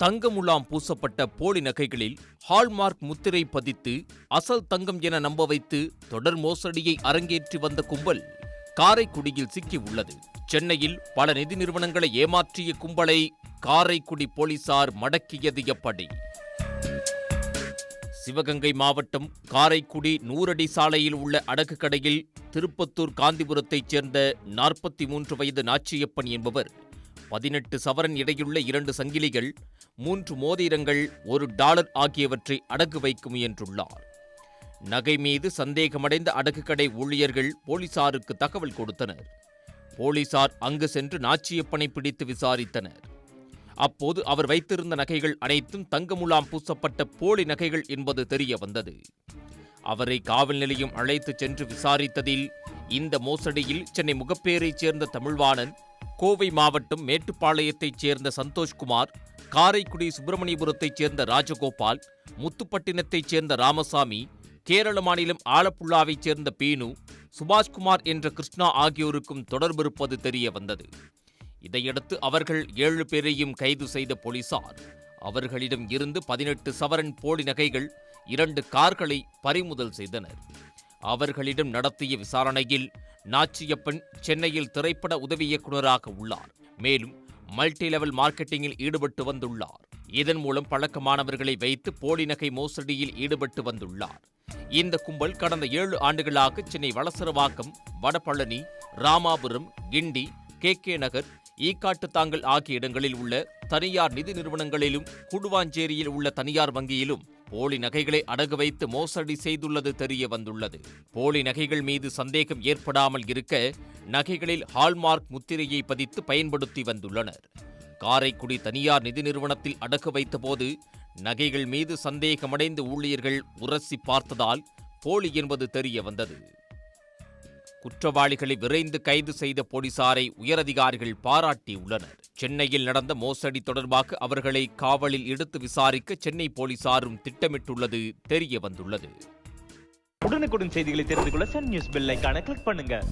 தங்க முலாம் பூசப்பட்ட போலி நகைகளில் ஹால்மார்க் முத்திரை பதித்து அசல் தங்கம் என நம்ப வைத்து தொடர் மோசடியை அரங்கேற்றி வந்த கும்பல் காரைக்குடியில் சிக்கியுள்ளது சென்னையில் பல நிதி நிறுவனங்களை ஏமாற்றிய கும்பலை காரைக்குடி போலீசார் மடக்கியது எப்படி? சிவகங்கை மாவட்டம் காரைக்குடி நூறடி சாலையில் உள்ள அடகு கடையில் திருப்பத்தூர் காந்திபுரத்தைச் சேர்ந்த நாற்பத்தி மூன்று வயது நாச்சியப்பன் என்பவர் பதினெட்டு சவரன் இடையுள்ள இரண்டு சங்கிலிகள் மூன்று மோதிரங்கள் ஒரு டாலர் ஆகியவற்றை அடகு வைக்க முயன்றுள்ளார். நகை மீது சந்தேகமடைந்த அடகு கடை ஊழியர்கள் போலீசாருக்கு தகவல் கொடுத்தனர். போலீசார் அங்கு சென்று நாச்சியப்பனை பிடித்து விசாரித்தனர். அப்போது அவர் வைத்திருந்த நகைகள் அனைத்தும் தங்கமுலாம் பூசப்பட்ட போலி நகைகள் என்பது தெரிய வந்தது. அவரை காவல் நிலையம் அழைத்துச் சென்று விசாரித்ததில் இந்த மோசடியில் சென்னை முகப்பேரைச் சேர்ந்த தமிழ்வாணன் கோவை மாவட்டம் மேட்டுப்பாளையத்தைச் சேர்ந்த சந்தோஷ்குமார் காரைக்குடி சுப்பிரமணியபுரத்தைச் சேர்ந்த ராஜகோபால் முத்துப்பட்டினத்தைச் சேர்ந்த ராமசாமி கேரள மாநிலம் ஆலப்புழாவைச் சேர்ந்த பீனு சுபாஷ்குமார் என்ற கிருஷ்ணா ஆகியோருக்கும் தொடர்பிருப்பது தெரிய வந்தது இதையடுத்து அவர்கள் ஏழு பேரையும் கைது செய்த போலீசார். அவர்களிடம் இருந்து பதினெட்டு சவரன் போலி நகைகள் இரண்டு கார்களை பறிமுதல் செய்தனர். அவர்களிடம் நடத்திய விசாரணையில் நாச்சியப்பன் சென்னையில் திரைப்பட உதவி இயக்குநராக உள்ளார். மேலும் மல்டி லெவல் மார்க்கெட்டிங்கில் ஈடுபட்டு வந்துள்ளார். இதன் மூலம் பழக்கமானவர்களை வைத்து போலி நகை மோசடியில் ஈடுபட்டு வந்துள்ளார். இந்த கும்பல் கடந்த ஏழு ஆண்டுகளாக சென்னை வளசரவாக்கம் வடபழனி ராமாபுரம் கிண்டி கே. கே. நகர் ஈக்காட்டுத்தாங்கல் ஆகிய இடங்களில் உள்ள தனியார் நிதி நிறுவனங்களிலும் குடுவாஞ்சேரியில் உள்ள தனியார் வங்கியிலும் போலி நகைகளை அடகு வைத்து மோசடி செய்துள்ளது தெரிய வந்துள்ளது போலி நகைகள் மீது சந்தேகம் ஏற்படாமல் இருக்க நகைகளில் ஹால்மார்க் முத்திரையை பதித்து பயன்படுத்தி வந்துள்ளனர். காரைக்குடி தனியார் நிதி நிறுவனத்தில் அடகு வைத்தபோது நகைகள் மீது சந்தேகமடைந்த ஊழியர்கள் உரசி பார்த்ததால் போலி என்பது தெரிய வந்தது குற்றவாளிகளை விரைந்து கைது செய்த போலீசாரை உயரதிகாரிகள் பாராட்டியுள்ளனர். சென்னையில் நடந்த மோசடி தொடர்பாக அவர்களை காவலில் எடுத்து விசாரிக்க சென்னை போலீசாரும் திட்டமிட்டுள்ளது தெரிய வந்துள்ளது. உடனுக்குடன் செய்திகளை தெரிந்து கொள்ள சன் நியூஸ் பெல் கிளிக் பண்ணுங்க.